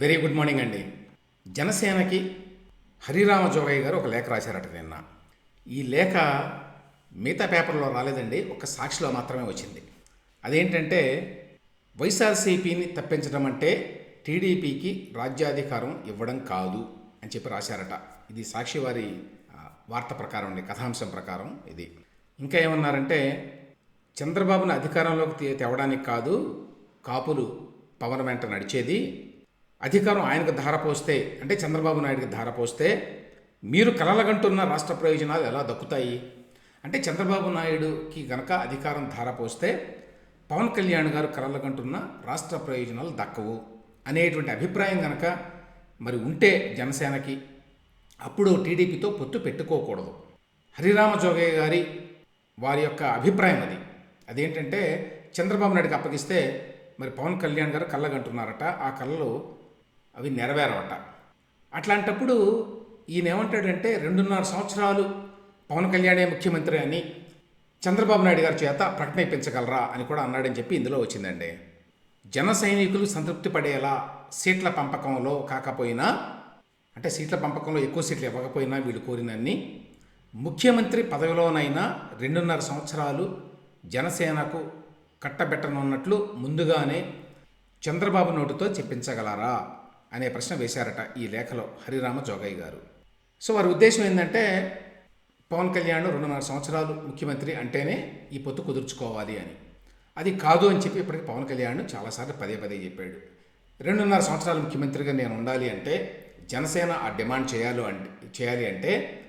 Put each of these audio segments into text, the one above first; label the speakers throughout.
Speaker 1: Very good morning అండి. జనసేనకి హరిరామ జోగయ్య గారు ఒక లేఖ రాశారట నిన్న. ఈ లేఖ మిగతా పేపర్లో రాలేదండి ఒక సాక్షిలో మాత్రమే వచ్చింది. అదేంటంటే వైఎస్ఆర్సీపీని తప్పించడం అంటే టీడీపీకి రాజ్యాధికారం ఇవ్వడం కాదు అని చెప్పి రాశారట. ఇది సాక్షి వారి వార్త ప్రకారం అండి కథాంశం ప్రకారం ఇది. ఇంకా ఏమన్నారంటే చంద్రబాబును అధికారంలోకి తేవడానికి కాదు కాపులు పవన్ వెంట నడిచేది అధికారం ఆయనకు ధారపోస్తే అంటే చంద్రబాబు నాయుడికి ధారపోస్తే మీరు కలలగంటున్న రాష్ట్ర ప్రయోజనాలు ఎలా దక్కుతాయి? అంటే చంద్రబాబు నాయుడుకి గనక అధికారం ధారపోస్తే పవన్ కళ్యాణ్ గారు కలలగంటున్న రాష్ట్ర ప్రయోజనాలు దక్కవు అనేటువంటి అభిప్రాయం గనక మరి ఉంటే జనసేనకి అప్పుడు టీడీపీతో పొత్తు పెట్టుకోకూడదు. హరిరామ జోగయ్య గారి వారి యొక్క అభిప్రాయం అది. అదేంటంటే చంద్రబాబు నాయుడికి అప్పగిస్తే మరి పవన్ కళ్యాణ్ గారు కళ్ళగంటున్నారట ఆ కళ్ళలు అవి నెరవేరవట. అట్లాంటప్పుడు ఈయన ఏమంటాడంటే రెండున్నర సంవత్సరాలు పవన్ కళ్యాణే ముఖ్యమంత్రి అని చంద్రబాబు నాయుడు గారి చేత ప్రకటన ఇప్పించగలరా అని కూడా అన్నాడని చెప్పి ఇందులో వచ్చిందండి. జన సైనికులు సంతృప్తి పడేలా సీట్ల పంపకంలో కాకపోయినా అంటే సీట్ల పంపకంలో ఎక్కువ సీట్లు ఇవ్వకపోయినా వీళ్ళు కోరినన్ని ముఖ్యమంత్రి పదవిలోనైనా రెండున్నర సంవత్సరాలు జనసేనకు కట్టబెట్టనున్నట్లు ముందుగానే చంద్రబాబు నోటితో చెప్పించగలరా? అనే ప్రశ్న వేశారట ఈ లేఖలో హరిరామ జోగయ్య గారు. సో వారి ఉద్దేశం ఏంటంటే పవన్ కళ్యాణ్ రెండున్నర సంవత్సరాలు ముఖ్యమంత్రి అంటేనే ఈ పొత్తు కుదుర్చుకోవాలి అని. అది కాదు అని చెప్పి ఇప్పటికి పవన్ కళ్యాణ్ చాలాసార్లు పదే పదే చెప్పాడు. రెండున్నర సంవత్సరాలు ముఖ్యమంత్రిగా నేను ఉండాలి అంటే జనసేన ఆ డిమాండ్ చేయాలి అంటే చేయాలి అంటే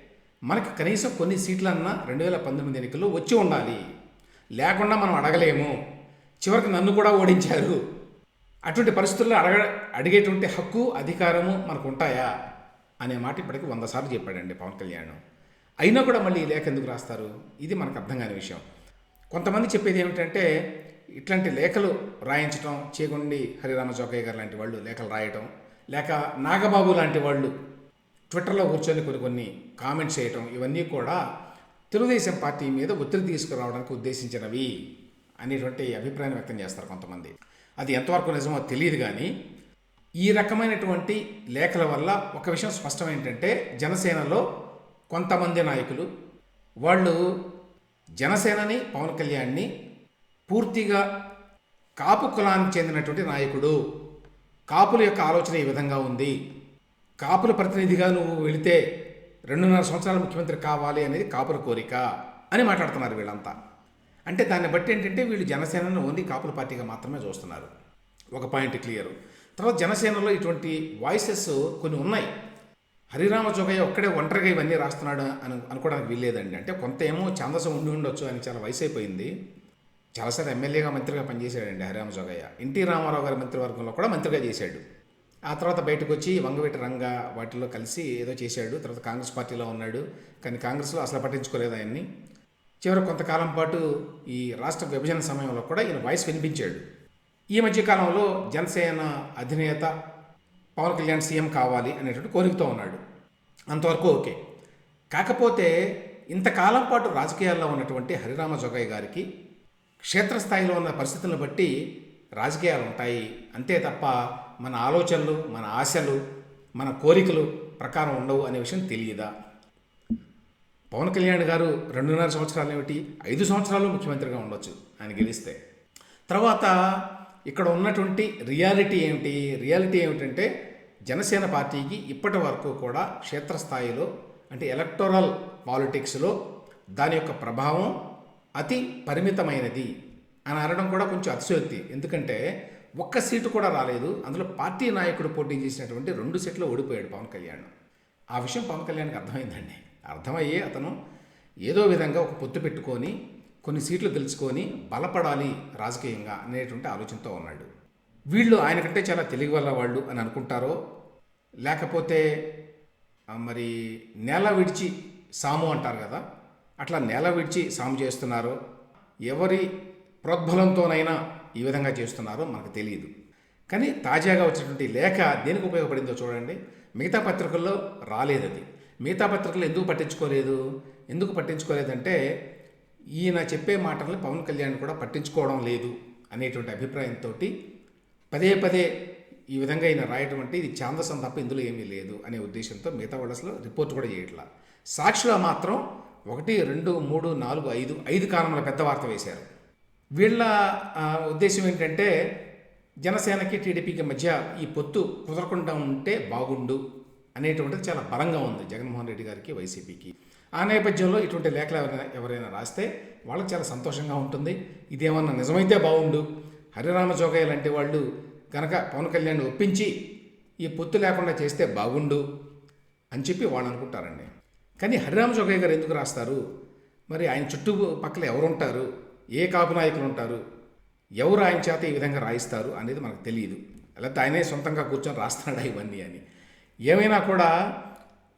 Speaker 1: మనకి కనీసం కొన్ని సీట్లన్నా రెండు వేల పంతొమ్మిది ఎన్నికల్లో వచ్చి ఉండాలి. లేకుండా మనం అడగలేము. చివరికి నన్ను కూడా ఓడించారు. అటువంటి పరిస్థితుల్లో అడగ అడిగేటువంటి హక్కు అధికారము మనకు ఉంటాయా అనే మాట ఇప్పటికి వంద సార్లు చెప్పాడండి పవన్ కళ్యాణ్. అయినా కూడా మళ్ళీ ఈ లేఖ ఎందుకు రాస్తారు? ఇది మనకు అర్థం కాని విషయం. కొంతమంది చెప్పేది ఏమిటంటే ఇట్లాంటి లేఖలు రాయించడం చేగుండి హరిరామ చౌకయ్య గారు లాంటి వాళ్ళు లేఖలు రాయటం లేక నాగబాబు లాంటి వాళ్ళు ట్విట్టర్లో కూర్చొని కొన్ని కొన్ని కామెంట్స్ చేయటం ఇవన్నీ కూడా తెలుగుదేశం పార్టీ మీద ఒత్తిడి తీసుకురావడానికి ఉద్దేశించినవి అనేటువంటి అభిప్రాయం వ్యక్తం చేస్తారు కొంతమంది. అది ఎంతవరకు నిజమో తెలియదు కానీ ఈ రకమైనటువంటి లేఖల వల్ల ఒక విషయం స్పష్టం ఏంటంటే జనసేనలో కొంతమంది నాయకులు వాళ్ళు జనసేనని పవన్ కళ్యాణ్ని పూర్తిగా కాపు కులానికి చెందినటువంటి నాయకుడు. కాపుల యొక్క ఆలోచన ఈ విధంగా ఉంది. కాపుల ప్రతినిధిగా నువ్వు వెళితే రెండున్నర సంవత్సరాల ముఖ్యమంత్రి కావాలి అనేది కాపుల కోరిక అని మాట్లాడుతున్నారు వీళ్ళంతా. అంటే దాన్ని బట్టి ఏంటంటే వీళ్ళు జనసేనను ఓన్లీ కాపుల పార్టీగా మాత్రమే చూస్తున్నారు. ఒక పాయింట్ క్లియర్. తర్వాత జనసేనలో ఇటువంటి వాయిసెస్ కొన్ని ఉన్నాయి. హరిరామ జోగయ్య ఒక్కడే ఒంటరిగా ఇవన్నీ రాస్తున్నాడు అని అనుకోవడానికి వీల్లేదండి. అంటే కొంత ఏమో ఛాందసం ఉండి ఉండొచ్చు అని చాలా వయసు అయిపోయింది. చాలాసార్లు ఎమ్మెల్యేగా మంత్రిగా పనిచేశాడండి హరిరామ జోగయ్య. ఎన్టీ రామారావు గారి మంత్రివర్గంలో కూడా మంత్రిగా చేశాడు. ఆ తర్వాత బయటకు వచ్చి వంగవీటి రంగ వాటిలో కలిసి ఏదో చేశాడు. తర్వాత కాంగ్రెస్ పార్టీలో ఉన్నాడు. కానీ కాంగ్రెస్లో అసలు పట్టించుకోలేదు ఆయన్ని. చివరి కొంతకాలం పాటు ఈ రాష్ట్ర విభజన సమయంలో కూడా ఈయన వాయిస్ వినిపించాడు. ఈ మధ్యకాలంలో జనసేన అధినేత పవన్ కళ్యాణ్ సీఎం కావాలి అనేటువంటి కోరికతో ఉన్నాడు. అంతవరకు ఓకే. కాకపోతే ఇంతకాలం పాటు రాజకీయాల్లో ఉన్నటువంటి హరిరామ జోగయ్య గారికి క్షేత్రస్థాయిలో ఉన్న పరిస్థితులను బట్టి రాజకీయాలు ఉంటాయి. అంతే తప్ప మన ఆలోచనలు మన ఆశలు మన కోరికలు ప్రకారం ఉండవు అనే విషయం తెలియదా? పవన్ కళ్యాణ్ గారు రెండున్నర సంవత్సరాలు ఏమిటి? ఐదు సంవత్సరాలు ముఖ్యమంత్రిగా ఉండొచ్చు ఆయన గెలిస్తే. తర్వాత ఇక్కడ ఉన్నటువంటి రియాలిటీ ఏమిటి? రియాలిటీ ఏమిటంటే జనసేన పార్టీకి ఇప్పటి వరకు కూడా క్షేత్రస్థాయిలో అంటే ఎలక్టోరల్ పాలిటిక్స్లో దాని యొక్క ప్రభావం అతి పరిమితమైనది అని అనడం కూడా కొంచెం అతిశయోక్తి. ఎందుకంటే ఒక్క సీటు కూడా రాలేదు అందులో పార్టీ నాయకుడు పోటీ చేసినటువంటి రెండు సీట్లు ఓడిపోయాడు పవన్ కళ్యాణ్. ఆ విషయం పవన్ కళ్యాణ్కి అర్థమైందండి. అర్థమయ్యే అతను ఏదో విధంగా ఒక పొత్తు పెట్టుకొని కొన్ని సీట్లు గెలుచుకొని బలపడాలి రాజకీయంగా అనేటువంటి ఆలోచనతో ఉన్నాడు. వీళ్ళు ఆయన కంటే చాలా తెలివి వల్ల వాళ్ళు అని అనుకుంటారో లేకపోతే మరి నేల విడిచి సాము అంటారు కదా అట్లా నేల విడిచి సాము చేస్తున్నారో ఎవరి ప్రోద్బలంతోనైనా ఈ విధంగా చేస్తున్నారో మనకు తెలియదు. కానీ తాజాగా వచ్చినటువంటి లేఖ దేనికి ఉపయోగపడిందో చూడండి. మిగతా పత్రికల్లో రాలేదు అది. మిగతా పత్రికలు ఎందుకు పట్టించుకోలేదు? ఎందుకు పట్టించుకోలేదంటే ఈయన చెప్పే మాటలు పవన్ కళ్యాణ్ కూడా పట్టించుకోవడం లేదు అనేటువంటి అభిప్రాయంతో పదే పదే ఈ విధంగా ఈయన రాయటం అంటే ఇది ఛాందసం తప్ప ఇందులో ఏమీ లేదు అనే ఉద్దేశంతో మిగతా వాళ్ళు అసలు రిపోర్ట్ కూడా చేయట్లా. సాక్షిలో మాత్రం ఒకటి రెండు మూడు నాలుగు ఐదు ఐదు కాలంలో పెద్ద వార్త వేశారు. వీళ్ళ ఉద్దేశం ఏంటంటే జనసేనకి టీడీపీకి మధ్య ఈ పొత్తు కుదరకుండా ఉంటే బాగుండు. అనేటువంటిది చాలా బలంగా ఉంది జగన్మోహన్ రెడ్డి గారికి వైసీపీకి. ఆ నేపథ్యంలో ఇటువంటి లేఖలు ఎవరైనా ఎవరైనా రాస్తే వాళ్ళకి చాలా సంతోషంగా ఉంటుంది. ఇదేమన్నా నిజమైతే బాగుండు. హరిరామ జోగయ్య లాంటి వాళ్ళు కనుక పవన్ కళ్యాణ్ ఒప్పించి ఈ పొత్తు లేకుండా చేస్తే బాగుండు అని చెప్పి వాళ్ళు అనుకుంటారండి. కానీ హరిరామ జోగయ్య గారు ఎందుకు రాస్తారు? మరి ఆయన చుట్టూ పక్కల ఎవరు ఉంటారు? ఏ కాపు నాయకులు ఉంటారు? ఎవరు ఆయన చేత ఈ విధంగా రాయిస్తారు అనేది మనకు తెలియదు లేకపోతే ఆయనే సొంతంగా కూర్చొని రాస్తున్నాడా ఇవన్నీ అని. ఏమైనా కూడా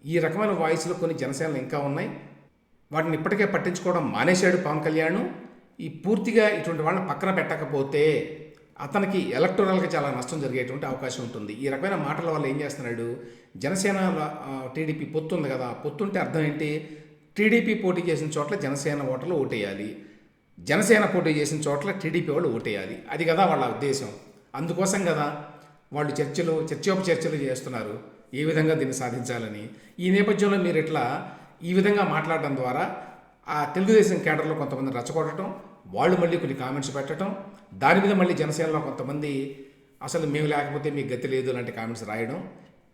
Speaker 1: ఈ రకమైన వాయిస్లు కొన్ని జనసేనలు ఇంకా ఉన్నాయి. వాటిని ఇప్పటికే పట్టించుకోవడం మానేశాడు పవన్ కళ్యాణ్. ఈ పూర్తిగా ఇటువంటి వాళ్ళని పక్కన పెట్టకపోతే అతనికి ఎలక్టోరల్గా చాలా నష్టం జరిగేటువంటి అవకాశం ఉంటుంది. ఈ రకమైన మాటల వల్ల ఏం చేస్తున్నాడు? జనసేన టీడీపీ పొత్తు ఉంది కదా. పొత్తు ఉంటే అర్థం ఏంటి? టీడీపీ పోటీ చేసిన చోట్ల జనసేన ఓటర్లు ఓటేయాలి. జనసేన పోటీ చేసిన చోట్ల టీడీపీ వాళ్ళు ఓటేయాలి. అది కదా వాళ్ళ ఉద్దేశం. అందుకోసం కదా వాళ్ళు చర్చలు చర్చోపచర్చలు చేస్తున్నారు. ఏ విధంగా దీన్ని సాధించాలని? ఈ నేపథ్యంలో మీరు ఇట్లా ఈ విధంగా మాట్లాడడం ద్వారా ఆ తెలుగుదేశం కేడర్లో కొంతమంది రచ్చగొట్టడం వాళ్ళు మళ్ళీ కొన్ని కామెంట్స్ పెట్టడం దాని మీద మళ్ళీ జనసేనలో కొంతమంది అసలు మేము లేకపోతే మీకు గతి లేదు లాంటి కామెంట్స్ రాయడం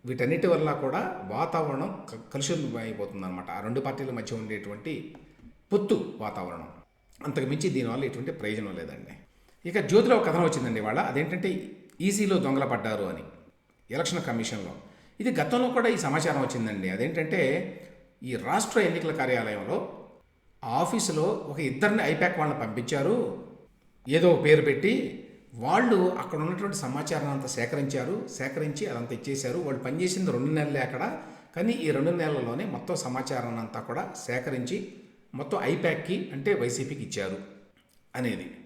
Speaker 1: వీటన్నిటి వల్ల కూడా వాతావరణం క- కలుషితం అయిపోతుంది అనమాట ఆ రెండు పార్టీల మధ్య ఉండేటువంటి పొత్తు వాతావరణం. అంతకు మించి దీనివల్ల ఎటువంటి ప్రయోజనం లేదండి. ఇక జ్యోతిలో ఒక కథనం వచ్చిందండి వాళ్ళ అదేంటంటే ఈసీలో దొంగల పడ్డారు అని. ఎలక్షన్ కమిషన్లో. ఇది గతంలో కూడా ఈ సమాచారం వచ్చిందండి. అదేంటంటే ఈ రాష్ట్ర ఎన్నికల కార్యాలయంలో ఆఫీసులో ఒక ఇద్దరిని ఐపాక్ వాళ్ళని పంపించారు. ఏదో పేరు పెట్టి వాళ్ళు అక్కడ ఉన్నటువంటి సమాచారం అంతా సేకరించారు. సేకరించి అదంతా ఇచ్చేశారు. వాళ్ళు పనిచేసింది రెండు నెలలే అక్కడ. కానీ ఈ రెండు నెలల్లోనే మొత్తం సమాచారాన్ని అంతా కూడా సేకరించి మొత్తం ఐప్యాక్కి అంటే వైసీపీకి ఇచ్చారు అనేది.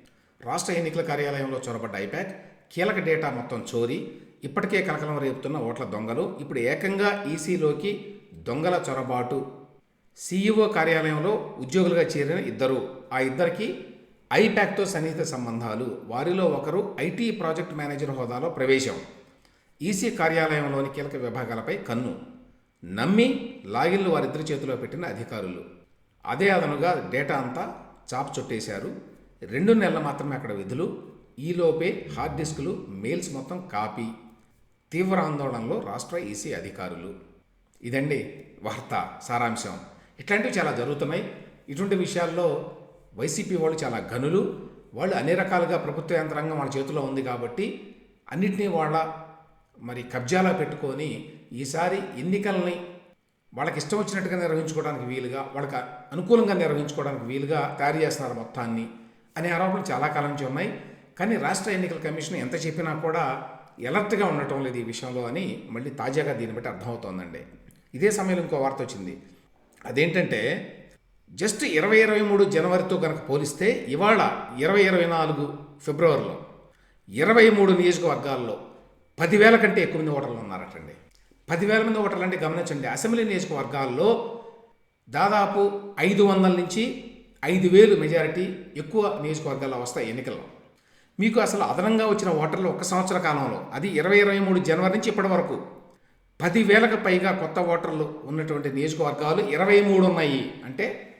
Speaker 1: రాష్ట్ర ఎన్నికల కార్యాలయంలో చొరబడ్డ ఐప్యాక్ కీలక డేటా మొత్తం చోరీ ఇప్పటికే కలకలం రేపుతున్న ఓట్ల దొంగలు ఇప్పుడు ఏకంగా ఈసీలోకి దొంగల చొరబాటు. సీఈఓ కార్యాలయంలో ఉద్యోగులుగా చేరిన ఇద్దరు. ఆ ఇద్దరికి ఐప్యాక్తో సన్నిహిత సంబంధాలు. వారిలో ఒకరు ఐటీ ప్రాజెక్ట్ మేనేజర్ హోదాలో ప్రవేశం. ఈసీ కార్యాలయంలోని కీలక విభాగాలపై కన్ను. నమ్మి లాగిన్లు వారిద్దరి చేతిలో పెట్టిన అధికారులు. అదే అదనుగా డేటా అంతా చాప్ చుట్టేశారు. రెండు నెలలు మాత్రమే అక్కడ విధులు. ఈలోపే హార్డ్ డిస్కులు మెయిల్స్ మొత్తం కాపీ. తీవ్ర ఆందోళనలో రాష్ట్ర ఈసీ అధికారులు. ఇదండి వార్త సారాంశం. ఇట్లాంటివి చాలా జరుగుతున్నాయి. ఇటువంటి విషయాల్లో వైసీపీ వాళ్ళు చాలా గనులు వాళ్ళు అన్ని రకాలుగా ప్రభుత్వ యంత్రాంగం వాళ్ళ చేతిలో ఉంది కాబట్టి అన్నిటినీ వాళ్ళ మరి కబ్జాలో పెట్టుకొని ఈసారి ఎన్నికల్ని వాళ్ళకి ఇష్టం వచ్చినట్టుగా నిర్వహించుకోవడానికి వీలుగా వాళ్ళకి అనుకూలంగా నిర్వహించుకోవడానికి వీలుగా తయారు చేస్తున్నారు మొత్తాన్ని అనే ఆరోపణలు చాలా కాలం నుంచి ఉన్నాయి. కానీ రాష్ట్ర ఎన్నికల కమిషన్ ఎంత చెప్పినా కూడా ఎలర్ట్గా ఉండటం లేదు ఈ విషయంలో అని మళ్ళీ తాజాగా దీన్ని బట్టి అర్థమవుతోందండి. ఇదే సమయంలో ఇంకో వార్త వచ్చింది. అదేంటంటే జస్ట్ ఇరవై ఇరవై మూడు జనవరితో కనుక పోలిస్తే ఇవాళ ఇరవై ఇరవై నాలుగు ఫిబ్రవరిలో ఇరవై మూడు నియోజకవర్గాల్లో పదివేల కంటే ఎక్కువ మంది ఓటర్లు ఉన్నారటండి. పదివేల మంది ఓటర్లు అంటే గమనించండి అసెంబ్లీ నియోజకవర్గాల్లో దాదాపు ఐదు వందల నుంచి ఐదు వేలు మెజారిటీ ఎక్కువ నియోజకవర్గాల్లో వస్తాయి ఎన్నికల్లో. మీకు అసలు అదనంగా వచ్చిన ఓటర్లు ఒక సంవత్సర కాలంలో అది ఇరవై ఇరవై మూడు జనవరి నుంచి ఇప్పటి వరకు. పదివేలకు పైగా కొత్త ఓటర్లు ఉన్నటువంటి నియోజకవర్గాలు ఇరవై మూడు ఉన్నాయి. అంటే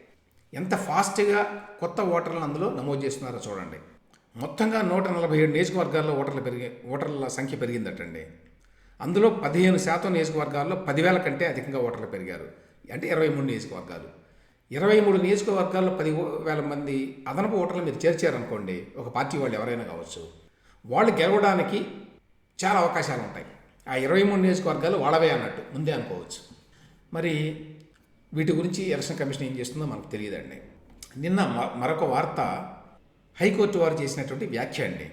Speaker 1: ఎంత ఫాస్ట్గా కొత్త ఓటర్లను అందులో నమోదు చేస్తున్నారో చూడండి. మొత్తంగా నూట నలభై ఏడు నియోజకవర్గాల్లో ఓటర్లు పెరిగి ఓటర్ల సంఖ్య పెరిగిందటండి. అందులో పదిహేను శాతం నియోజకవర్గాల్లో పదివేల కంటే అధికంగా ఓటర్లు పెరిగారు. అంటే ఇరవై మూడు నియోజకవర్గాలు. ఇరవై మూడు నియోజకవర్గాల్లో పది వేల మంది అదనపు ఓటర్లు మీరు చేర్చారనుకోండి ఒక పార్టీ వాళ్ళు ఎవరైనా కావచ్చు వాళ్ళు గెలవడానికి చాలా అవకాశాలు ఉంటాయి. ఆ ఇరవై మూడు నియోజకవర్గాలు వాళ్ళవే అన్నట్టు ముందే అనుకోవచ్చు. మరి వీటి గురించి ఎలక్షన్ కమిషన్ ఏం చేస్తుందో మనకు తెలియదండి. నిన్న మ- మరొక వార్త హైకోర్టు వారు చేసినటువంటి వ్యాఖ్య అండి.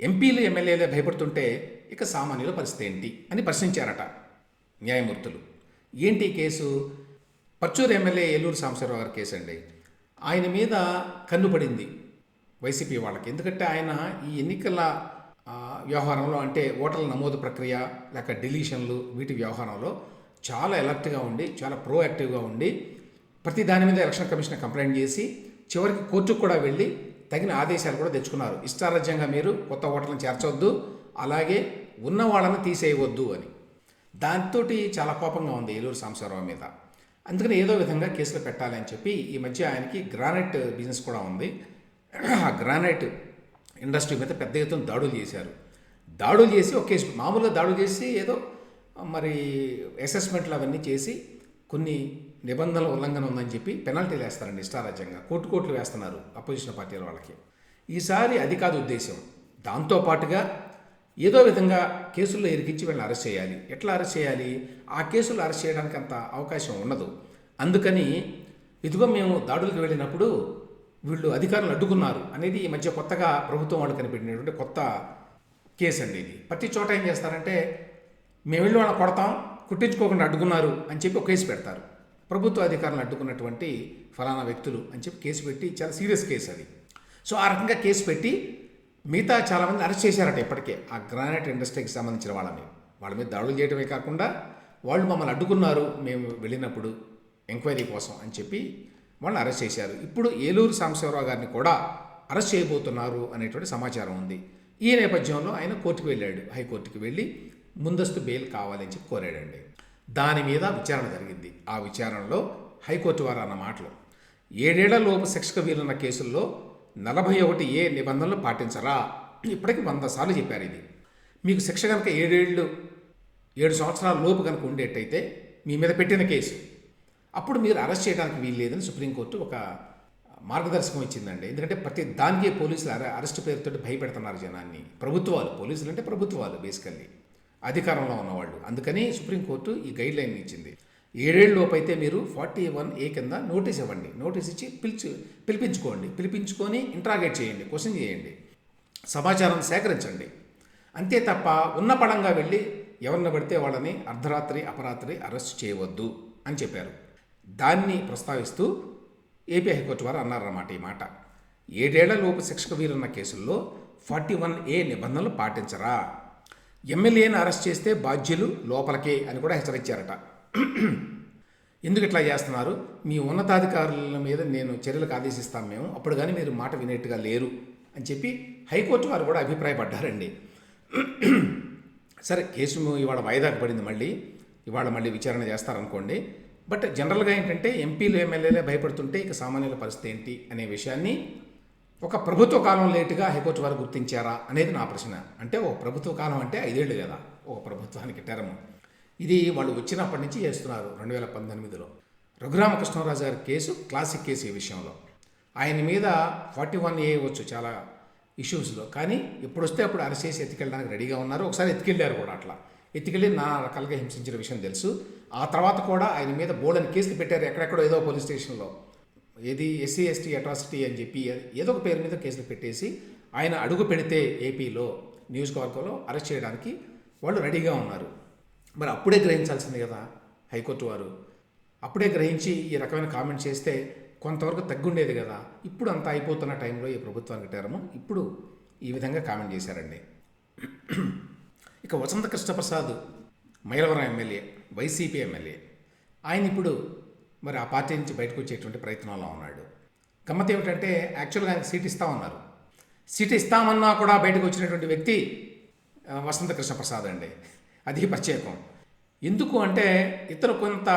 Speaker 1: ఎంపీలు ఎమ్మెల్యేలే భయపడుతుంటే ఇక సామాన్యుల పరిస్థితి ఏంటి అని ప్రశ్నించారట న్యాయమూర్తులు. ఏంటి కేసు? పర్చూరు ఎమ్మెల్యే ఏలూరు సాంబశివరావు గారి కేసు అండి. ఆయన మీద కన్ను పడింది వైసీపీ వాళ్ళకి. ఎందుకంటే ఆయన ఈ ఎన్నికల వ్యవహారంలో అంటే ఓటర్ల నమోదు ప్రక్రియ లేక డిలీషన్లు వీటి వ్యవహారంలో చాలా ఎలర్ట్గా ఉండి చాలా ప్రోయాక్టివ్గా ఉండి ప్రతి దాని మీద ఎలక్షన్ కమిషన్ కంప్లైంట్ చేసి చివరికి కోర్టుకు కూడా వెళ్ళి తగిన ఆదేశాలు కూడా తెచ్చుకున్నారు. ఇష్టారాజ్యంగా మీరు కొత్త ఓటర్లను చేర్చవద్దు అలాగే ఉన్న వాళ్ళని తీసేయవద్దు అని. దాంతో చాలా కోపంగా ఉంది ఏలూరు సాంబశివరావు మీద. అందుకని ఏదో విధంగా కేసులు పెట్టాలి అని చెప్పి ఈ మధ్య ఆయనకి గ్రానైట్ బిజినెస్ కూడా ఉంది. ఆ గ్రానైట్ ఇండస్ట్రీ మీద పెద్ద ఎత్తున దాడులు చేశారు. దాడులు చేసి ఒక కేసు మామూలుగా దాడులు చేసి ఏదో మరి అసెస్మెంట్లు అవన్నీ చేసి కొన్ని నిబంధనల ఉల్లంఘన ఉందని చెప్పి పెనాల్టీలు వేస్తారండి ఇష్టారాజ్యంగా. కోట్లు కోట్లు వేస్తున్నారు అపోజిషన్ పార్టీల వాళ్ళకి. ఈసారి అది కాదు ఉద్దేశం. దాంతోపాటుగా ఏదో విధంగా కేసుల్లో ఇరికించి వీళ్ళని అరెస్ట్ చేయాలి. ఎట్లా అరెస్ట్ చేయాలి? ఆ కేసులు అరెస్ట్ చేయడానికి అంత అవకాశం ఉండదు. అందుకని ఇదిగో మేము దాడులకు వెళ్ళినప్పుడు వీళ్ళు అధికారులు అడ్డుకున్నారు అనేది ఈ మధ్య కొత్తగా ప్రభుత్వం వాళ్ళు కనిపెట్టినటువంటి కొత్త కేసు అండి ఇది. ప్రతి చోట ఏం చేస్తారంటే మేము వెళ్ళి వాళ్ళని కొడతాం కుట్టించుకోకుండా అడ్డుకున్నారు అని చెప్పి ఒక కేసు పెడతారు. ప్రభుత్వ అధికారులను అడ్డుకున్నటువంటి ఫలానా వ్యక్తులు అని చెప్పి కేసు పెట్టి చాలా సీరియస్ కేసు అది. సో ఆ రకంగా కేసు పెట్టి మిగతా చాలామంది అరెస్ట్ చేశారట ఇప్పటికే. ఆ గ్రానైట్ ఇండస్ట్రీకి సంబంధించిన వాళ్ళని. వాళ్ళ మీద దాడులు చేయడమే కాకుండా వాళ్ళు మమ్మల్ని అడ్డుకున్నారు మేము వెళ్ళినప్పుడు ఎంక్వైరీ కోసం అని చెప్పి వాళ్ళని అరెస్ట్ చేశారు. ఇప్పుడు ఏలూరు సాంబశివరావు గారిని కూడా అరెస్ట్ చేయబోతున్నారు అనేటువంటి సమాచారం ఉంది. ఈ నేపథ్యంలో ఆయన కోర్టుకు వెళ్ళాడు. హైకోర్టుకి వెళ్ళి ముందస్తు బెయిల్ కావాలని చెప్పి కోరాడండి. దాని మీద విచారణ జరిగింది. ఆ విచారణలో హైకోర్టు వారు అన్న మాటలు. ఏడేళ్ళ లోపు శిక్షకు వీలున్న కేసుల్లో నలభై ఒకటి ఏ నిబంధనలు పాటించరా? ఇప్పటికి వంద సార్లు చెప్పారు ఇది. మీకు శిక్ష కనుక ఏడేళ్ళు ఏడు సంవత్సరాల లోపు కనుక ఉండేటైతే మీ మీద పెట్టిన కేసు. అప్పుడు మీరు అరెస్ట్ చేయడానికి వీల్లేదని సుప్రీంకోర్టు ఒక మార్గదర్శకం ఇచ్చిందండి. ఎందుకంటే ప్రతి దానికి పోలీసులు అరె- అరెస్ట్ పేరుతో భయపెడుతున్నారు జనాన్ని. ప్రభుత్వాలు పోలీసులు అంటే ప్రభుత్వాలు బేసికల్లీ. అధికారంలో ఉన్నవాళ్ళు. అందుకని సుప్రీంకోర్టు ఈ గైడ్ లైన్ ఇచ్చింది. ఏడేళ్ళలోపు అయితే మీరు ఫార్టీ వన్ ఏ కింద నోటీస్ ఇవ్వండి. నోటీస్ ఇచ్చి పిలిచి పిలిపించుకోండి. పిలిపించుకొని ఇంట్రాగేట్ చేయండి. క్వశ్చన్ చేయండి. సమాచారం సేకరించండి. అంతే తప్ప ఉన్న పడంగా వెళ్ళి ఎవరిని పడితే వాళ్ళని అర్ధరాత్రి అపరాత్రి అరెస్ట్ చేయవద్దు అని చెప్పారు. దాన్ని ప్రస్తావిస్తూ ఏపీ హైకోర్టు వారు అన్నారన్నమాట ఈ మాట. ఏడేళ్ళ లోపు శిక్షకు వీరున్న కేసుల్లో ఫార్టీ వన్ ఏ నిబంధనలు పాటించరా? ఎమ్మెల్యేని అరెస్ట్ చేస్తే బాధ్యులు లోపలికే అని కూడా హెచ్చరించారట. ఎందుకు ఇట్లా చేస్తున్నారు? మీ ఉన్నతాధికారుల మీద నేను చర్యలకు ఆదేశిస్తాం మేము. అప్పుడు కానీ మీరు మాట వినేట్టుగా లేరు అని చెప్పి హైకోర్టు వారు కూడా అభిప్రాయపడ్డారండి. సరే కేసు ఇవాళ వాయిదాకు పడింది మళ్ళీ. ఇవాళ మళ్ళీ విచారణ చేస్తారనుకోండి. బట్ జనరల్గా ఏంటంటే ఎంపీలు ఎమ్మెల్యేలే భయపడుతుంటే ఇక సామాన్యుల పరిస్థితి ఏంటి అనే విషయాన్ని ఒక ప్రభుత్వ కాలం లేటుగా హైకోర్టు వారు గుర్తించారా అనేది నా ప్రశ్న. అంటే ఒక ప్రభుత్వ కాలం అంటే ఐదేళ్ళు కదా ఒక ప్రభుత్వానికి టర్మ్. ఇది వాళ్ళు వచ్చినప్పటి నుంచి చేస్తున్నారు రెండు వేల పంతొమ్మిదిలో. రఘురామకృష్ణరాజు గారి కేసు క్లాసిక్ కేసు ఈ విషయంలో. ఆయన మీద ఫార్టీ వన్ ఏ వచ్చు చాలా ఇష్యూస్లో. కానీ ఇప్పుడు వస్తే అప్పుడు అరెస్ట్ చేసి ఎత్తుకెళ్ళడానికి రెడీగా ఉన్నారు. ఒకసారి ఎత్తుకెళ్ళారు కూడా అట్లా. ఎత్తుకెళ్ళి నా రకాలుగా హింసించిన విషయం తెలుసు. ఆ తర్వాత కూడా ఆయన మీద బోర్డని కేసులు పెట్టారు ఎక్కడెక్కడో ఏదో పోలీస్ స్టేషన్లో. ఏది ఎస్సీ ఎస్టీ అట్రాసిటీ అని చెప్పి ఏదో ఒక పేరు మీద కేసులు పెట్టేసి ఆయన అడుగు పెడితే ఏపీలో నియోజకవర్గంలో అరెస్ట్ చేయడానికి వాళ్ళు రెడీగా ఉన్నారు. మరి అప్పుడే గ్రహించాల్సింది కదా హైకోర్టు వారు. అప్పుడే గ్రహించి ఈ రకమైన కామెంట్ చేస్తే కొంతవరకు తగ్గుండేది కదా. ఇప్పుడు అంతా అయిపోతున్న టైంలో ఈ ప్రభుత్వానికి టర్ము. ఇప్పుడు ఈ విధంగా కామెంట్ చేశారండి. ఇక Vasantha Krishnaprasad Mylavaram MLA YCP MLA ఆయన ఇప్పుడు మరి ఆ పార్టీ నుంచి బయటకు వచ్చేటువంటి ప్రయత్నంలో ఉన్నాడు. గమ్మత్ ఏమిటంటే యాక్చువల్గా ఆయనకు సీట్ ఇస్తామన్నారు సీట్ ఇస్తామన్నా కూడా బయటకు వచ్చినటువంటి వ్యక్తి వసంత కృష్ణప్రసాద్ అండి. అది ప్రత్యేకం. ఎందుకు అంటే ఇతను కొంత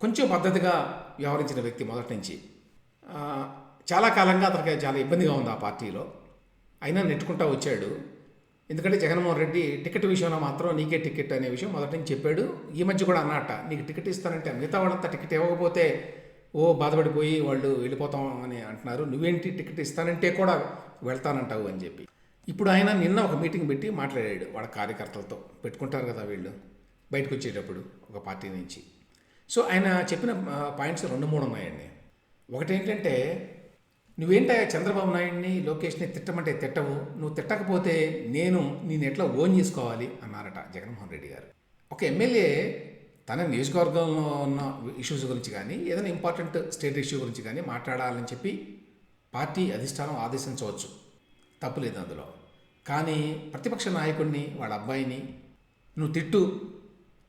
Speaker 1: కొంచెం పద్ధతిగా వ్యవహరించిన వ్యక్తి మొదటి నుంచి. చాలా కాలంగా అతనికి చాలా ఇబ్బందిగా ఉంది ఆ పార్టీలో. అయినా నెట్టుకుంటా వచ్చాడు. ఎందుకంటే జగన్మోహన్ రెడ్డి టికెట్ విషయంలో మాత్రం నీకే టికెట్ అనే విషయం మొదటి నుంచి చెప్పాడు. ఈ మధ్య కూడా అన్నట్ట నీకు టికెట్ ఇస్తానంటే మిగతా వాళ్ళంతా టికెట్ ఇవ్వకపోతే ఓ బాధపడిపోయి వాళ్ళు వెళ్ళిపోతాం అని అంటున్నారు. నువ్వేంటి టికెట్ ఇస్తానంటే కూడా వెళ్తానంటావు అని చెప్పి. ఇప్పుడు ఆయన నిన్న ఒక మీటింగ్ పెట్టి మాట్లాడాడు. వాళ్ళ కార్యకర్తలతో. పెట్టుకుంటారు కదా వీళ్ళు. బయటకు వచ్చేటప్పుడు ఒక పార్టీ నుంచి. సో ఆయన చెప్పిన పాయింట్స్ రెండు మూడు ఉన్నాయండి. ఒకటి ఏంటంటే నువ్వేంటా చంద్రబాబు నాయుడిని లోకేష్ని తిట్టమంటే తిట్టవు. నువ్వు తిట్టకపోతే నేను నేను ఎట్లా ఓన్ చేసుకోవాలి అన్నారట జగన్మోహన్ రెడ్డి గారు. ఒక ఎమ్మెల్యే తన నియోజకవర్గంలో ఉన్న ఇష్యూస్ గురించి కానీ ఏదైనా ఇంపార్టెంట్ స్టేట్ ఇష్యూ గురించి కానీ మాట్లాడాలని చెప్పి పార్టీ అధిష్టానం ఆదేశించవచ్చు. తప్పులేదు అందులో. కానీ ప్రతిపక్ష నాయకుడిని వాళ్ళ అబ్బాయిని నువ్వు తిట్టు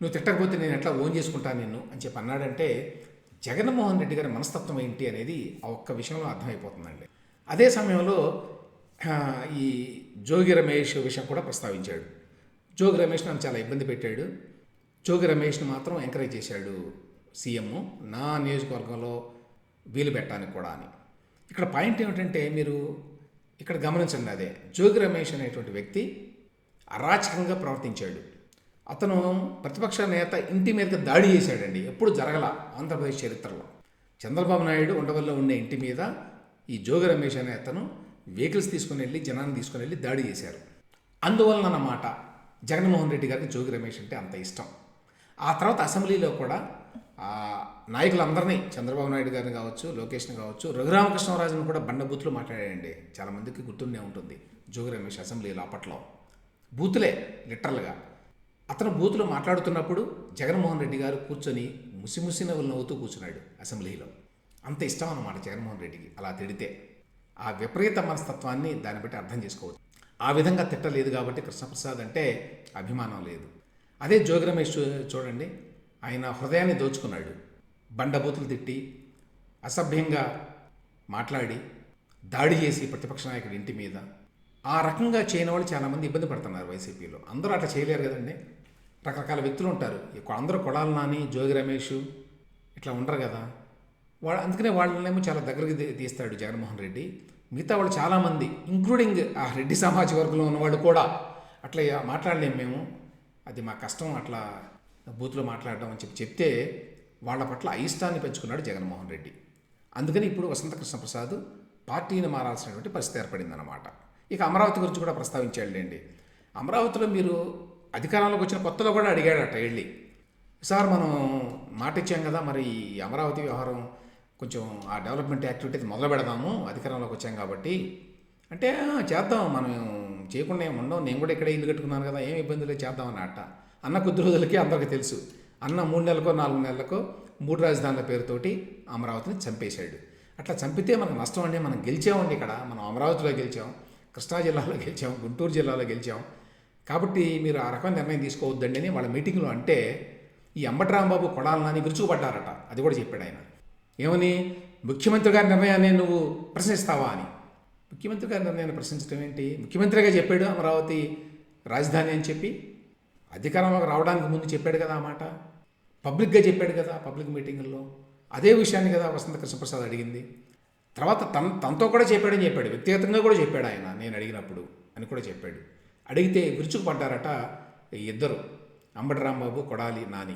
Speaker 1: నువ్వు తిట్టకపోతే నేను ఎట్లా ఓన్ చేసుకుంటాను నిన్ను? అని చెప్పి అన్నాడంటే జగన్మోహన్ రెడ్డి గారి మనస్తత్వం ఏంటి అనేది ఆ ఒక్క విషయంలో అర్థమైపోతుందండి. అదే సమయంలో ఈ జోగి రమేష్ విషయం కూడా ప్రస్తావించాడు. జోగి రమేష్ నన్ను చాలా ఇబ్బంది పెట్టాడు. జోగి రమేష్ని మాత్రం ఎంకరేజ్ చేశాడు సీఎం నా నియోజకవర్గంలో వీలు పెట్టడానికి కూడా అని. ఇక్కడ పాయింట్ ఏమిటంటే మీరు ఇక్కడ గమనించండి అదే. జోగి రమేష్ అనేటువంటి వ్యక్తి అరాచకంగా ప్రవర్తించాడు. అతను ప్రతిపక్ష నేత ఇంటి మీదకి దాడి చేశాడండి. ఎప్పుడు జరగల ఆంధ్రప్రదేశ్ చరిత్రలో. చంద్రబాబు నాయుడు ఉండవల్లో ఉండే ఇంటి మీద ఈ జోగి రమేష్ అనే అతను వెహికల్స్ తీసుకుని వెళ్ళి జనాన్ని తీసుకుని వెళ్ళి దాడి చేశారు. అందువలన అన్నమాట జగన్మోహన్ రెడ్డి గారికి జోగి రమేష్ అంటే అంత ఇష్టం. ఆ తర్వాత అసెంబ్లీలో కూడా నాయకులందరినీ చంద్రబాబు నాయుడు గారిని కావచ్చు లోకేష్ని కావచ్చు రఘురామకృష్ణరాజును కూడా బండబూతులు మాట్లాడాడండి. చాలామందికి గుర్తుండే ఉంటుంది. జోగి రమేష్ అసెంబ్లీలో అప్పట్లో బూతులే లిటరల్గా. అతను బూతులు మాట్లాడుతున్నప్పుడు జగన్మోహన్ రెడ్డి గారు కూర్చొని ముసిముసి నవ్వులు నవ్వుతూ కూర్చున్నాడు అసెంబ్లీలో. అంత ఇష్టం అన్నమాట జగన్మోహన్ రెడ్డికి అలా తిడితే. ఆ విపరీత మనస్తత్వాన్ని దాన్ని బట్టి అర్థం చేసుకోవచ్చు. ఆ విధంగా తిట్టలేదు కాబట్టి కృష్ణప్రసాద్ అంటే అభిమానం లేదు. అదే జోగి రమేష్ చూడండి. ఆయన హృదయాన్ని దోచుకున్నాడు. బండబూతులు తిట్టి అసభ్యంగా మాట్లాడి దాడి చేసి ప్రతిపక్ష నాయకుడి ఇంటి మీద. ఆ రకంగా చేయని వాళ్ళు చాలామంది ఇబ్బంది పడుతున్నారు వైసీపీలో. అందరూ అట్లా చేయలేరు కదండి. రకరకాల వ్యక్తులు ఉంటారు. అందరూ కొడాలి నాని జోగి రమేష్ ఇట్లా ఉండరు కదా. వాళ్ళు అందుకనే వాళ్ళనేమో చాలా దగ్గరికి తీస్తాడు జగన్మోహన్ రెడ్డి. మిగతా వాళ్ళు చాలామంది ఇంక్లూడింగ్ ఆ రెడ్డి సమాజ వర్గంలో ఉన్నవాడు కూడా అట్లా మాట్లాడలేము మేము. అది మా కష్టం అట్లా బూత్లో మాట్లాడడం అని చెప్పి చెప్తే వాళ్ళ పట్ల అయిష్టాన్ని పెంచుకున్నాడు జగన్మోహన్ రెడ్డి. అందుకని ఇప్పుడు వసంత కృష్ణప్రసాద్ పార్టీని మారాల్సినటువంటి పరిస్థితి ఏర్పడిందన్నమాట. ఇక అమరావతి గురించి కూడా ప్రస్తావించాడులేండి. అమరావతిలో మీరు అధికారంలోకి వచ్చిన కొత్తలో కూడా అడిగాడట వెళ్ళి సార్ మనం మాట ఇచ్చాం కదా మరి ఈ అమరావతి వ్యవహారం కొంచెం ఆ డెవలప్మెంట్ యాక్టివిటీస్ మొదలు పెడదాము అధికారంలోకి వచ్చాం కాబట్టి. అంటే చేద్దాం మనం చేయకుండా ఏమి ఉండవు నేను కూడా ఇక్కడే ఇల్లు కట్టుకున్నాను కదా ఏం ఇబ్బంది లేదు చేద్దాం అన్న కొద్ది రోజులకి అందరికీ తెలుసు. అన్న మూడు నెలలకో నాలుగు నెలలకో మూడు రాజధానుల పేరుతోటి అమరావతిని చంపేశాడు. అట్లా చంపితే మనకు నష్టం అండి. మనం గెలిచామండి ఇక్కడ. మనం అమరావతిలో గెలిచాం. కృష్ణా జిల్లాలో గెలిచాం. గుంటూరు జిల్లాలో గెలిచాం. కాబట్టి మీరు ఆ రకమైన నిర్ణయం తీసుకోవద్దండి అని వాళ్ళ మీటింగ్లో అంటే ఈ అంబటి రాంబాబు కొడాలని విరుచుకుపడ్డారట. అది కూడా చెప్పాడు ఆయన. ఏమని? ముఖ్యమంత్రి గారి నిర్ణయాన్ని నువ్వు ప్రశ్నిస్తావా అని. ముఖ్యమంత్రి గారి నిర్ణయాన్ని ప్రశ్నించడం ఏంటి? ముఖ్యమంత్రిగా చెప్పాడు అమరావతి రాజధాని అని చెప్పి. అధికారంలోకి రావడానికి ముందు చెప్పాడు కదా ఆ మాట? పబ్లిక్గా చెప్పాడు కదా పబ్లిక్ మీటింగుల్లో. అదే విషయాన్ని కదా వసంత కృష్ణప్రసాద్ అడిగింది. తర్వాత తన తనతో కూడా చెప్పాడని చెప్పాడు. వ్యక్తిగతంగా కూడా చెప్పాడు ఆయన. నేను అడిగినప్పుడు అని కూడా చెప్పాడు. అడిగితే విరుచుకుపడ్డారట ఇద్దరు. అంబటి రాంబాబు కొడాలి నాని.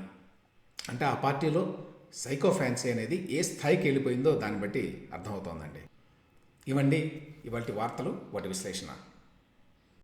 Speaker 1: అంటే ఆ పార్టీలో సైకో ఫ్యాన్సీ అనేది ఏ స్థాయికి వెళ్ళిపోయిందో దాన్ని బట్టి అర్థమవుతోందండి. ఇవండి ఇవాటి వార్తలు వాటి విశ్లేషణ.